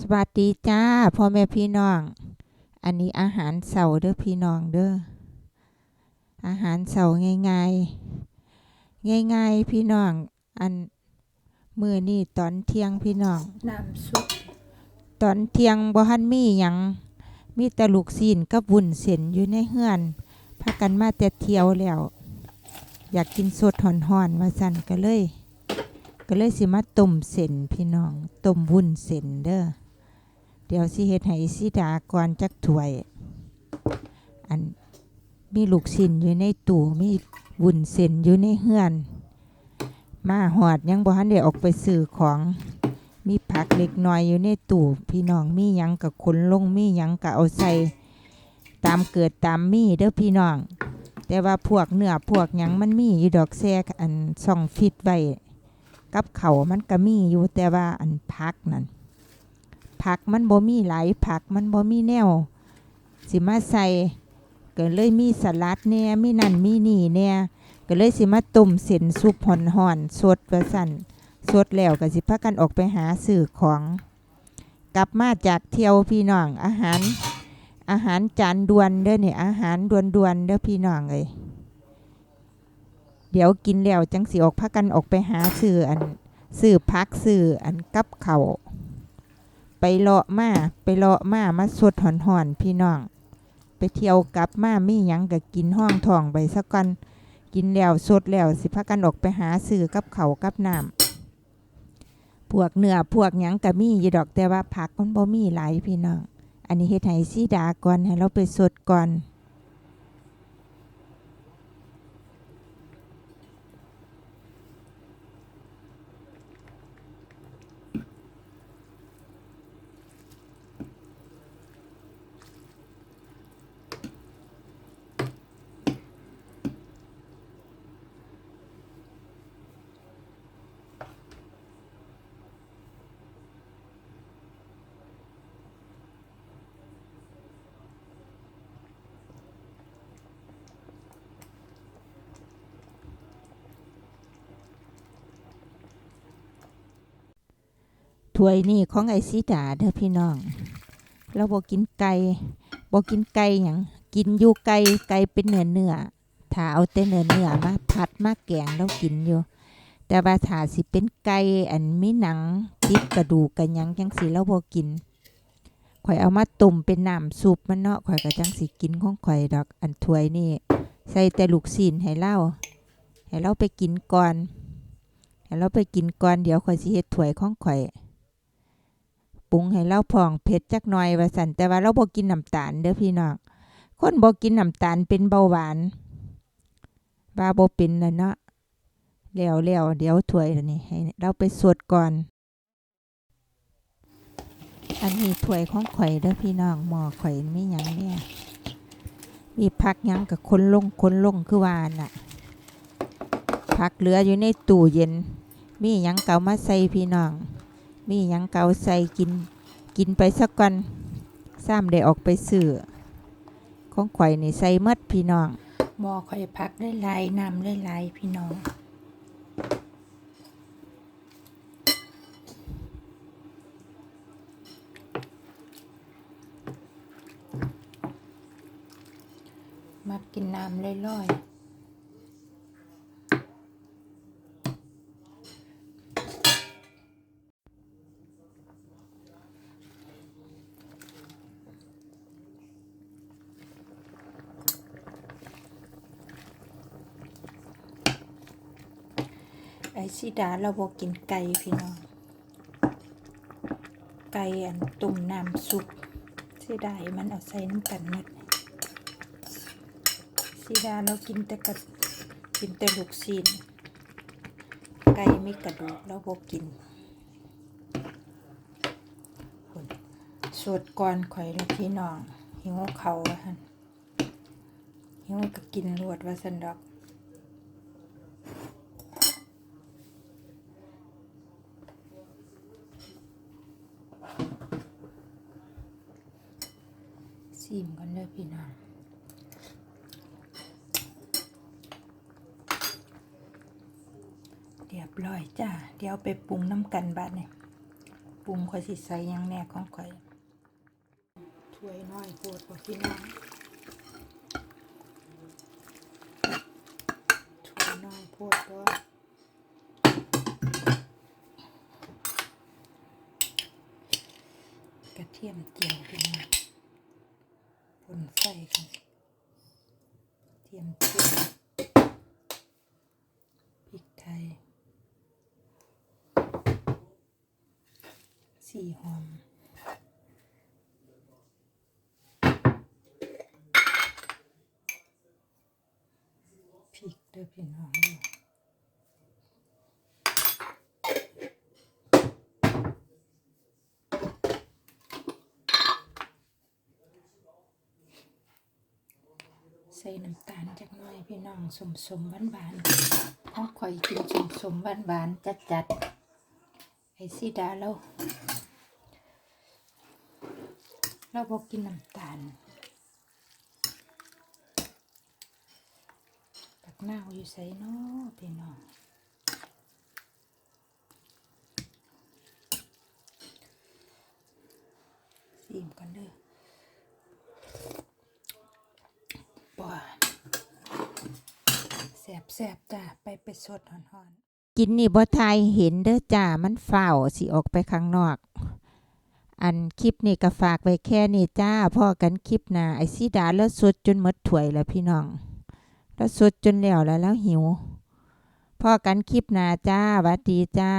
สวัสดีจ้าพ่อแม่พี่น้อง อันนี้อาหารเสาร์เด้อพี่น้องเด้ออาหารเสาร์ง่ายๆ ง่ายๆ พี่น้อง อันมื้อนี้ตอนเที่ยงพี่น้องน้ำซุปตอนเที่ยงบ่ทันมีหยังมีแต่ลูกซีนกับวุ้นเส้นอยู่ในเฮือนพากันมาแต่เที่ยวแล้ว อยากกินสดหอนๆว่าซั่นก็เลย ก็เลยสิมาต้มเส้นพี่น้องต้มวุ้นเส้นเด้อ เดี๋ยวสิเฮ็ดให้สิดาก่อนจักถ้วย อันมีลูกชิ้นอยู่ในตู้มีวุ้นเส้นอยู่ในเฮือน มาหอดยังบ่ทันได้ออกไปซื้อของมีผักเล็กน้อยอยู่ในตู้พี่น้องมีหยังกับขนลงมีหยังกับเอาใส่ตามเกิดตามมีเด้อพี่น้อง แต่ว่าพวกเนื้อพวกหยังมันมีอยู่ดอกแซกอันซ่องฟิตไว้กับเขามันก็มีอยู่แต่ว่าอันผักนั่น ผักมันบ่มีหลายผักมันบ่มีแนว สิมาใส่ก็เลยมีสลัดแหน่ยมีนั่นมีนี่แหน่ก็เลยสิมาต้มเส้นซุปห่อนๆสดว่าสั่นสดแล้วก็สิพากันออกไปหาซื้อของ กลับมาจากเที่ยวพี่น้องอาหาร อาหารจานด่วนเด้อเนี่ยอาหารด่วนๆเด้อพี่น้องเอ้ยเดี๋ยวกินแล้วจังสิออกพากันออกไปหาซื้ออันซื้อพักซื้ออันกับเขาว ไปเลาะมาไปเลาะมามาสดหอนๆพี่น้อง ไปเที่ยวกลับมามีหยังก็กินห้องทองไปสักกันกินแล้วสดแล้วสิพากันออกไปหาสื่อกับเขากับน้ำพวกเนื้อพวกหยังก็มีอยู่ดอกแต่ว่าผักมันบ่มีหลายพี่น้อง อันนี้เฮ็ดให้ซีดาก่อนให้เราไปสดก่อน ถ้วยนี่ของไอ้สีดาเด้อพี่น้อง เราบ่กินไก่บ่กินไก่หยังกินอยู่ไก่ไก่เป็นเนื้อเนื้อถ้าเอาแต่เนื้อเนื้อมาผัดมาแกงเรากินอยู่ แต่ว่าถ้าสิเป็นไก่อันมีหนังติดกระดูกกันยังจังสิเราบ่กินข่อยเอามาต้มเป็นน้ำซุปมันเนาะข่อยก็จังสิกินของข่อยดอกอันถ้วยนี่ใส่แต่ลูกซีนให้เราให้เราไปกินก่อนให้เราไปกินก่อนเดี๋ยวข่อยสิเฮ็ดถ้วยของข่อย รุงให้เราพองเผ็ดจักหน่อยว่าสันแต่ว่าเราบ่กินน้ำตาลเด้อพี่น้องคนบ่กินน้ำตาลเป็นเบาหวานว่าบ่เป็นนะเนาะแล้วแล้วเดี๋ยวถ้วยนนี้ให้เราไปสวดก่อน อันนี้ถ้วยของข่อยเด้อพี่น้องหม้อข่อยมีหยังเนี่ยมีผักยังกับคนลงคนลงคือวาน่ะผักเหลืออยู่ในตู้เย็น มีหยังเก่ามาใส่พี่น้อง มีหยังเกาใส่กิน กินไปสักก่อนซ้ำได้ออกไปซื้อของข่อยนี่ใส่มดพี่น้องหมอข่อยพักได้หลายน้ำได้หลายพี่น้องมักกินน้ำลอยๆ ไอซิดาเราบอกกินไก่พี่น้อง ไก่อันตุ่มน้ำซุปสีดายมันเอาใส่น้ำกันหมดซิดาเรากินแต่กระกินแต่ลูกซีนไก่ไม่กระดูกเราบอกกินสวดก่อนข่อยเลยพี่น้องหิวเขาวะหิวก็กินรวดว่าสันดอก ซิมกันเด้อพี่น้องเรียบร้อยจ้า เดี๋ยวไปปรุงน้ำกันบัดเนี่ยปรุงข่อยสิใส่หยังแหน่ของข่อยถ้วยน้อยโพดบ่พี่น้องถ้วยน้อยโพดบ่กระเทียมเจียวพี่น้อง ใส่ค่ะเทียมเจียวพริกไทยสีหอมพริกเด้อพี่น้องเด้อใส่น้ำตาลจักหน่อยพี่น้องสมสมหวานหวานๆของข่อยกินสมสมหวานหวานจัดจัดๆไอ้สีดาเราเราบอกกินน้ำตาลปักหน้าอยู่ใส่เนาะพี่น้องซีมกันเด้อป่า แสบแสบจ้าไปไปสดหอนๆ กินนี่บ่ทายเห็นเด้อจ้ามันฝ้าวสิออกไปข้างนอก อันคลิปนี่ก็ฝากไว้แค่นี้จ้าพ่อกันคลิปหน้าไอซีดาแล้วสดจนหมดถ้วยแล้วพี่น้อง แล้วสดจนแล้วแล้วแล้วหิวพ่อกันคลิปหน้าจ้าวัดดีจ้า